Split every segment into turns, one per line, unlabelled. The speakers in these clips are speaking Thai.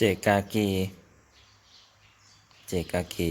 เจกากีเจกากี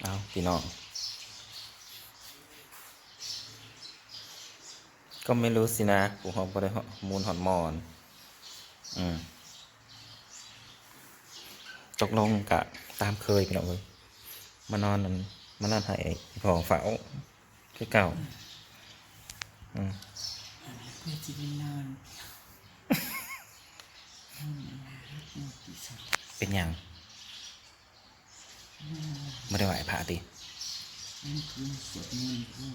เอาพี่น้อง ก็ไม่รู้สินะกูหอมบริมูลหอนมอน อืมตกลงกะตามเคยพี่น้องเลยมานอนนั่นมานอนให้พอเฝ้าคือเก่า อืม
พื่อจะได้นอน
เป็นหยังไม่ได้ไหวพระติ
นั่นคือสวดมนต์พ่อ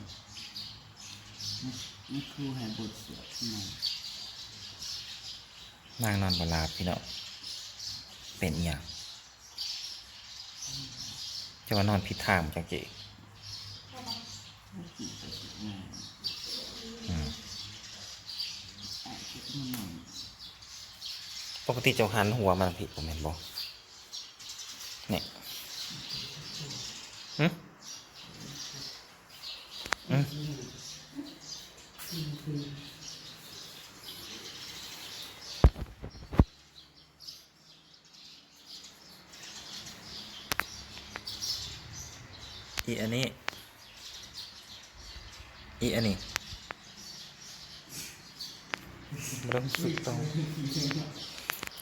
นี่ครูให้บทสวดขึ้นมานา
งนอนบหลาบพี่น้องเป็นอหย่างจะว่านอนผิดทางจังจี
แล้วกี่ไปถึงงาน
อืม
อาจจะมานอน
ปกติเจ้าหันหัวมันผิดผมเห็นบอกเนี่ยหึหึอีอันนี้ อีอันนี้ เริ่มสุดตรง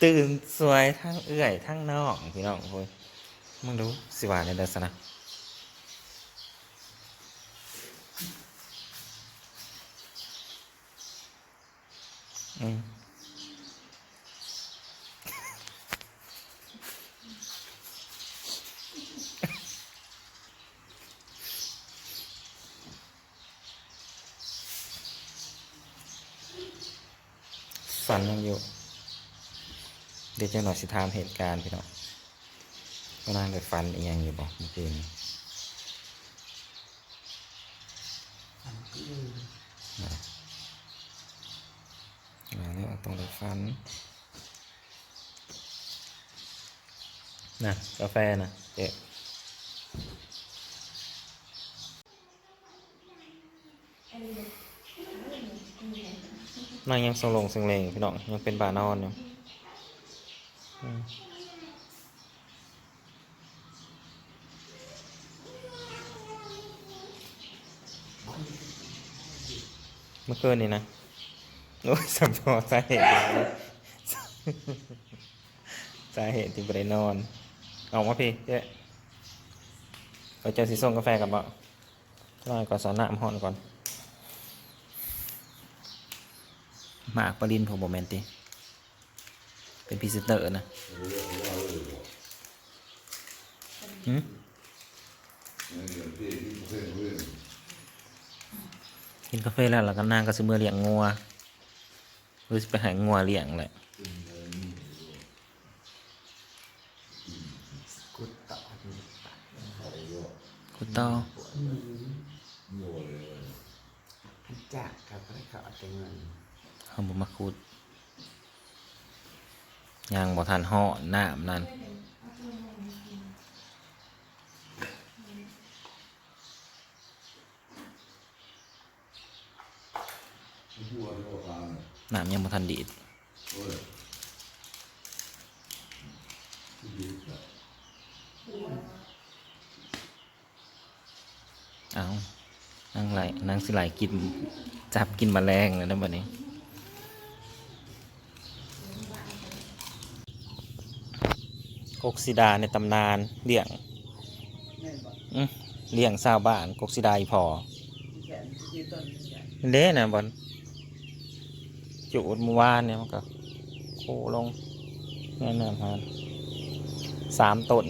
ตื่นสวยทั้งเอื่อยทั้งนอกพี่น้องคุยมึงดูสิว่าในเดสนะอืม ฝันยังอยู่ เดี๋ยวจะหน่อยสิถามเหตุการณ์พี่น้องก็นั่งไปฟันอีหยังอยู่บอกเมื่อคืน
อันก็เลย
มาเนี่ยตรงไปฟันน่ะกาแฟนะเจ๊นั่ งยังทรงลงทรงเลงพี่น้องยังเป็นบานอนอยู่เมื่อคืนนี่นะ โอ้ยสัมพอสาเหตุสาเหตุที่ไม่ได้นอน ออกมาพี่เจ๊ไปเจอสีส้มกาแฟกับบ่รอยก่อนสอนน้ำห้อนก่อน หมากปรินผมบอกแมนติ เป็นพรีเซนเตอร์นะหืมกินกาแฟแล้วแล้วก็นั่งก็ซื้อมือเลี้ยงงัวหรือสิไปหางัวเลี้ยงแหละ
กุดต่อดู
คุณต่อ
จักครับให้เขาเอาแต่เงิน
เอาบุมาคูดยางบ่ทันห่อน้ำนั่นน้ำยังบ่ทันดีดเอานั่งไหลนั่งสิไหลกิน จับกินแมลงเลยนะบัดนี้ กกซิดาในตำนานเลี้ยง
แม่นบอก
อื้อเลี้ยงชาวบ้านกกซิดาอีพอ
แขนที่ต้นนี่แหละ
เด้นะบอลจุดเมื่อวานเนี่ยมันก็โคลงแน่นอนครับสามต้น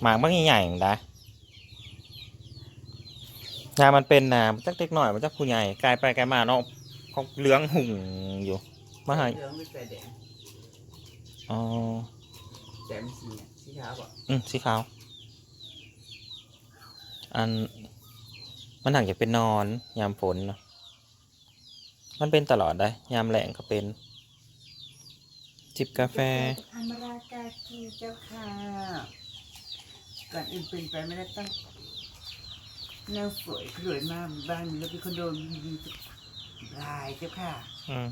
หมากมันใหญ่ๆนะยามันเป็นนะมันจักเล็กหน่อยมันจักผู้ใหญ่กลายไปกลายมาเนาะเขาเหลืองหุ่งอยู่มาให้
เหลืองไม่ใส่แดง
อ๋อ
แดงสีเนี่ยสีขาวบอก
อืมสีขาว อัน มันหนักจะเป็นนอน ยามฝนเนอะมันเป็นตลอดได้ ยามแหลงก็เป็น จิบกาแฟ
ธรรมรากากีเจ้าค่ะ ก่อนอื่นเป็นไปไม่ได้ตั้งแนวสวยสวยมากบ้านมีรถมีคอนโดดีๆลายเจ้าค่ะ
อืม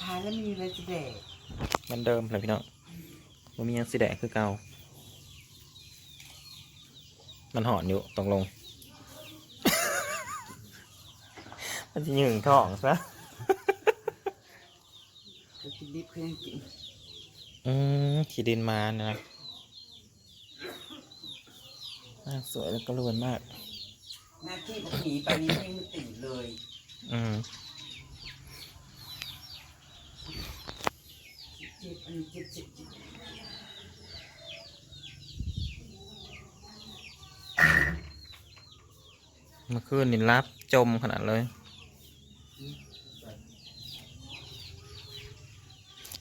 ทานแล้วมีอะไรจะแดก
เหมันเดิมเลยพี่น้อง มันมีหยังสีแดงคือเก่า มันหอนอยู่ตรงลง มันจะหยึงท้องซะ
เขากินดิบเขายังกิน
อืมขีดินมาเนี่ยนะอ่าสวยแล้วก็รวนมาก
หน้าที่พวกหนีไปนี้ไม่ตื่นเลย
อืม
เจ็บอันนี้เจ็บเจ็บ เจ็บ
เมื่อคืนนี่รับจมขนาดเลย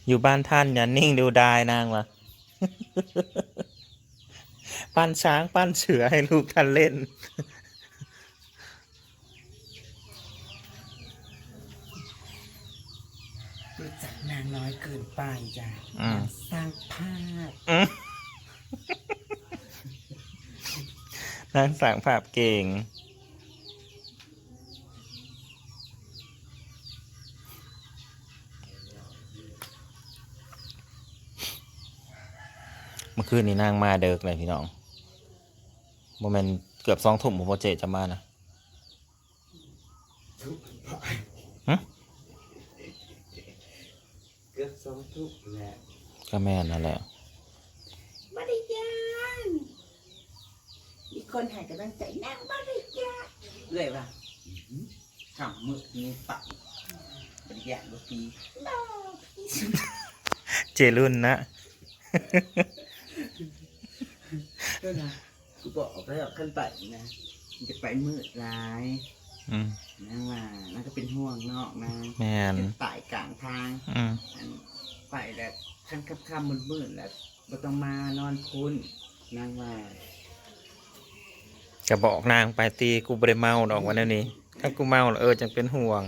อยู่บ้านท่านอย่านิ่งดูดายนางวะปั้นช้างปั้นเสือให้ลูกท่านเล่น
รู้จักนางน้อยเกินไปจ้ะ
อืม
นางสร้างภาพ
อืมนางสั่งภาพเก่ง คืนนี้นางมาเดิกเลยพี่น้องโมเมนเกือบสองทุ่มผมโปรเจจะมานะฮะ
เกือบสองทุกแล้ว
ก็แม่นนั่นแหละ
บริยานมีคนใหายกำลังใจนางบริยานเลยป่ะขำมือนี้ปักบริยานบุปี
เจรุ่นนะ
ก็นะกูบอกไปออกขึ้นไปนะมันจะไปมืดร้าย
อืม
นางว่านั่นก็เป็นห่วงนอกนะ
แม่น
จะตายกลางทาง
อืม
อันไปแล้วคันค่ำๆมืดๆแล้วบ่ต้องมานอนคุ้นนางว่า
จะบอกนางไปตีกูบริเมาดอกวันนี้ ถ้ากูเมาแล้วเออจังเป็นห่วง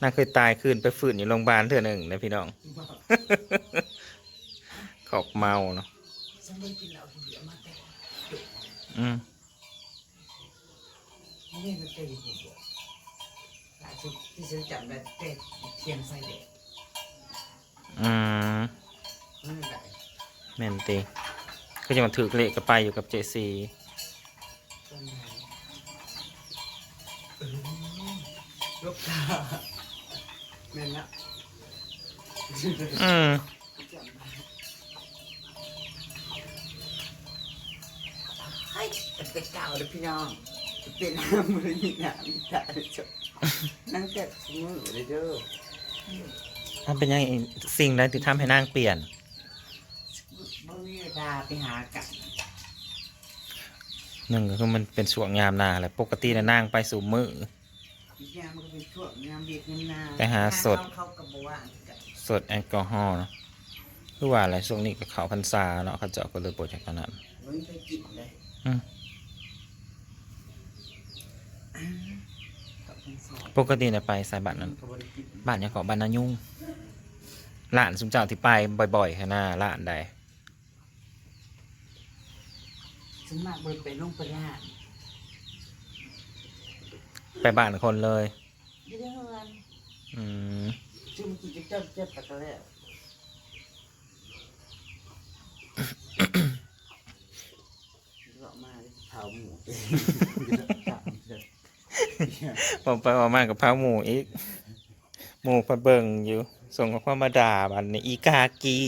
นางเคยตายคืนไปฝืนอยู่โรงพยาบาลเถื่อหนึ่งนะพี่น้อง ขอกเมาเนาะ
ฉันได้กินเหล้าคนเดียวมาแต่
อืม
ไม่ได้มาเตะหัวล่าสุดที่ฉันจำได้เตะเทียนไส้เด็ก
อืม
นั่นแหละ
แม่นตีก็จะมาถือเละก็ไปอยู่กับเจซี
ตอนนั้นเออลูกตาแม่นละ
อืม
จำได้เฮ้ยเป็นเก่าเลยพี่น้องเป็นน้ำมันมีน้ำมีตาเลยจบนั่งแต่มือเลยเด้อ
ถ้าเป็นยังไงสิ่งใดที่ทำให้นางเปลี่ยน
บ่มีเวลาไปหากัน
หนึ่งก็คือมันเป็นช่วงยามหนาแหละปกตินะนางไปสู่มือ
อีกอย่างมันก็เป็นช่วงงามเบียดงามนา
ไปหาสด
เขาเขากับบัวากัน
สดแอลกอฮอล์เนาะคือว่าอะไรช่วงนี้ก็เขาพรรษาเนาะเขาเจาะก็เลยโปรเจกต์ขนาดนั้น
มึงไปกินเลย
อืม
อ่าขอบคุณสอน
ปกติเนี่ยไปสายบ้านนั้น
เขาบริกิน
บ้านยังเกาะบ้านนายุ่งร้านสุมเจ้าที่ไปบ่อยๆแค่หน้าร้านใด
ฉันมากบริไปลงไปล่าด
ไปบ้านคนเลย
เดือน
อืม
ซึ่งมันกินจะเจ้าเจ็บตะกะแล้วเรามาเผาหมูเอง
ผมไปมามากับพาหมูอีกหมูไปเบิ่งอยู่ ส่งข้อความมาด่าบันนี้อีกากี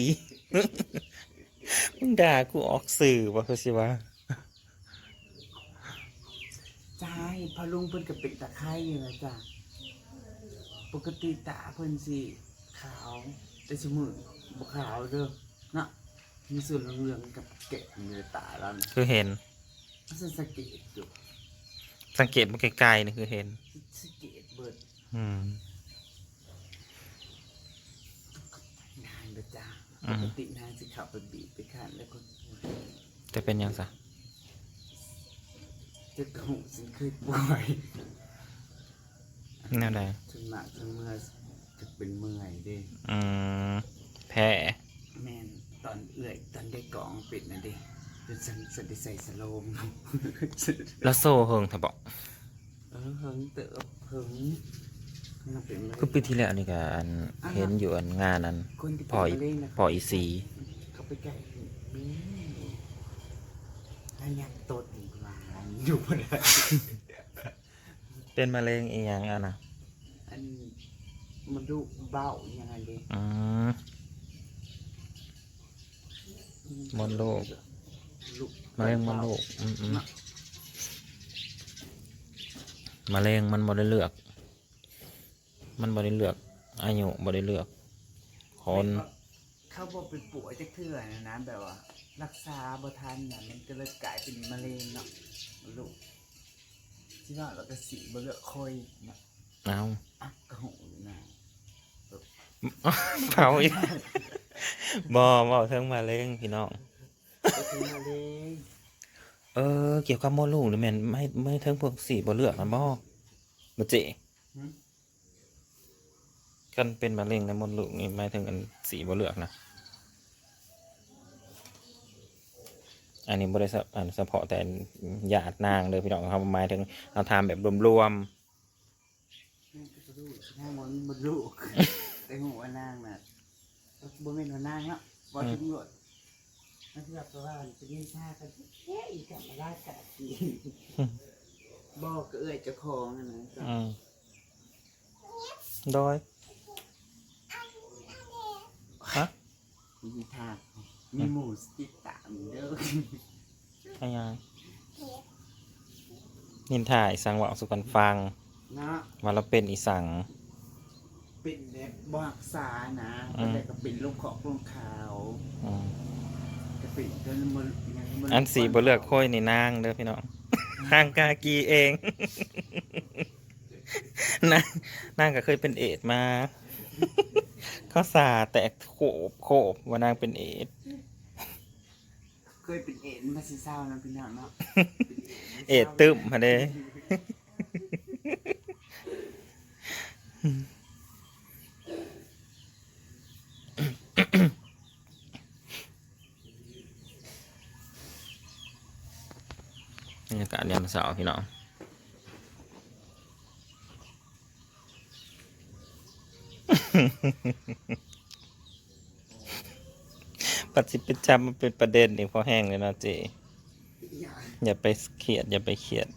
มึงด่ากูออกสื่อว่าคือสิวะ
ใช่พอลุงเพิ่นก็เป็นตะไคร้อยู่นะจ้ะปกติตาเพิ่นสิขาว แต่สมือบ่ขาวเด้อเนาะมีส่วนเหลืองๆกับแกะอยู่ในตาแล้วนะ
คือเห็น
ฉันสังเกตอยู่
สังเกตมาไกลๆนี่คือเห็น
สังเกตเบิด
อืม
นางเด้อจ้ะ
อื
ป
ม
กตินางสิขับไปบีบไปขันแล้วก็
จะเป็นยังซะ
จะกระหูสิเคยป่วย
แนวใด
จนมากจนเมื่อจะเป็นเมื่อยเด้
อืมแพ้
แม่นตอนเอื่อยตอนได้กองปิดนะเด้ จนฉันสดิใส่สโลม
แล้วโซ่เฮิงเธอบอก
เออเฮิงเติบเฮิงมันเป็นมะเร็ง
คือปีที่แล้วนี่ก็อันเห็นอยู่อันงานอัน
คนที่
ปล่อย
เป็นมะเร็งนะ
ปล่อยอีซี
เขาไปไก่อืมถ้ายักตดอีกว่าอยู่บ่ได้
เป็นมะเร็งอีหยังอะนะ
อันมันดูเบาอย่างไรเด้
อืม มดลูก
ลูก
มะเร็งมดลูกอืมอืมมะเร็งมันบ่ได้เลือก มันบ่ได้เลือก อายุบ่ได้เลือก คน
เขาบอกเป็นป่วยจะเถื่อนะนะแบบว่า รักษาบ่ทันเนี่ยมันก็เลยกลายเป็นมะเร็งเนาะลูกที่ว่าเราก็สีบ่เลือกคอยเนาะ
เอา
อะกระหูนะ
เผาอีกบ่บ่เทิงมะเร็งพี่น้อง
ก็คือมะเร็ง
เออ เกี่ยวกับมดลูกหรือแม่นไม่ไม่เทิงพวกสีบ่เลือกมันบ่บ่เจ
หึ
กันเป็นมะเร็งในมดลูกนี่หมายถึงกันสีบ่เลือกนะ อันนี้บริษัทอันเฉพาะแต่ญาตินางเลยพี่น้องครับหมายถึงเราทำแบบรวม
นั่นก็จะดูนางมันมันลูกแต่หัวานางน่ะบ่แม่นว่านางเนาะบ่ถึงหลด นั่นคือแบบว่าจะมีชากันเฮ้ยอีกกับมาลากัดอีบอกก็เอ่ยเจ้าของนั่นนะ
ๆอืมโดยฮะ
มีทางมีหมูสติดตามเด้อ
พยางนินถ่ายสังเว่าสุกันฟัง
เนาะ
ว่าเราเป็นอีสัง
เป็นแบบบ่รักษานะ
อืม
แต่ก็เป็นลูกของลูกขาว
อืม
ก็เป็นจนมันยัง
อันสีบ่เลือกค่อยนี่นางเด้อพี่น้อง นางกากีเอง นางนางก็เคยเป็นเอดส์มา เขาสาแตกโขบโขบว่านางเป็นเอดส์
เคยเป็นเอ็นมาสิเศร้านะพี่น้องเนาะ
เอดตึมมาเด้ บรรยากาศยามเสาร์พี่น้องปัจจิเป็นจำมันเป็นประเด็นนี่พอแห้งเลยเนาะเจอย่าไปเครียด อย่าไปเครียด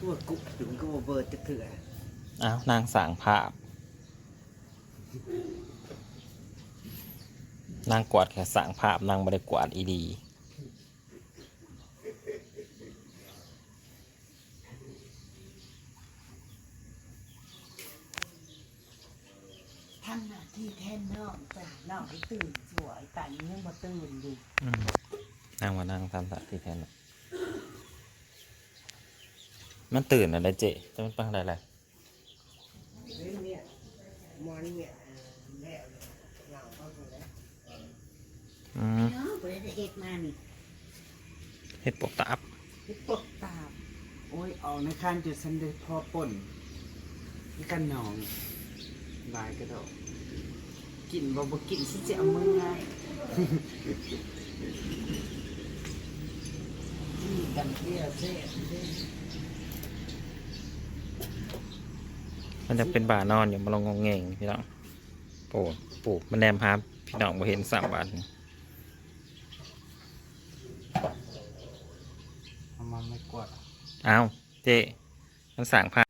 ตัวกุ๊กถึงก็บ่เบิดจะเถื่อ
อ้าวนางสางภาพ นางกวาดแค่สางภาพนางไม่ได้กวาดอีดี
ทำหน้าที่แทนน้องจ้ะน้องให้ตื่นสวยแต่ยังบ่ตื่นดิ
อืมนางว่านางทำสัตว์ที่แทนน่ะมันตื่นอะไรเจ๊จะมันเป็นอะไรอะไร
เนี่ยมอนเนี่ยแล้วเราก็ไปแล้ว
อืม
เนาะไปได้ เฮ็ดมานี่
เห็ดปกตับ
เฮ็ดปกตาบโอ้ยออกในคันจุดสันเดพอป่นนี่กันหนองบายกระโดดกินบ่บ่กินสิจะเอามือไงนี่กันเที่ยวเซ่เซ่
มันจะเป็นบ่านอนอยู่มาลองงงเงงพี่น้องโอ้ปลูกมันแนมหาพี่น้องบ่เห็นสามบาท
เอามาไม่ กวาด
อ้าวเจ๊มันสั่งภาพ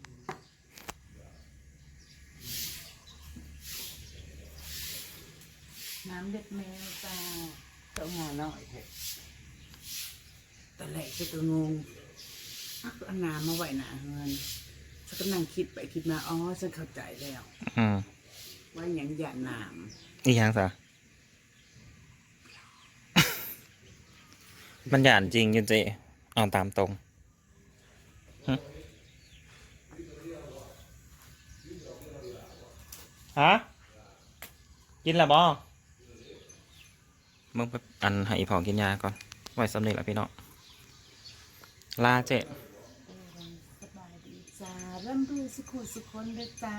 น้ำเด็ดแมวจ้าต้องมาหน่อยเถอะตอนแรกฉันก็งงอักเอาน้ำมาไว้หนาเงินฉันก็นั่งคิดไปคิดมาอ๋อฉันเข้าใจแล้ว
อืม
ว่าอย่างหยาน้
อีหยังซะมันหยานจริงอยูเจ๊เอาตามตรงหึ ฮะ กินแล้วบ่มึงไปอันให้อีพอกินยาก่อน ไว้สำเร็จแล้วพี่น้องลาเจ๊ำ
สบายดีจ้าเริ่มดูสุขุสุขคนเด้อจ้า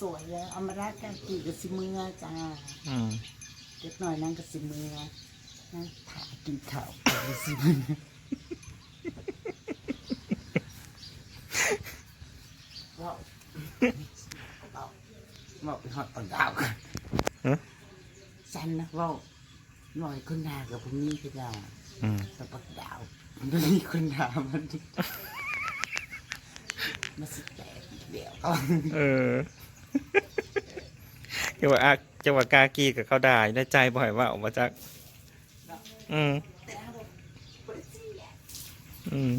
สวยแล้วเอามาราดกันกี่กับสิมือจ้า
อืม
เล็กหน่อยนั่งกับสิมือนะถากินข้าวไปสิมัน ว้าวว้าวว้าวไปหอดปังดาวกัน
ฮะ
สันนะว้าวหน่อยคนด่ากับผมนี่คือด่า
อืม
แต่ปักดาวมันก็มีคนด่ามันมาสิแตกอีกเดียว
เออจังหวะอะจังหวะกากีกับเขาด่าอยู่ในใจบ่อยว่าออกมาจาก อืม
แต่ถ้าบอกบริสีแหละ
อืม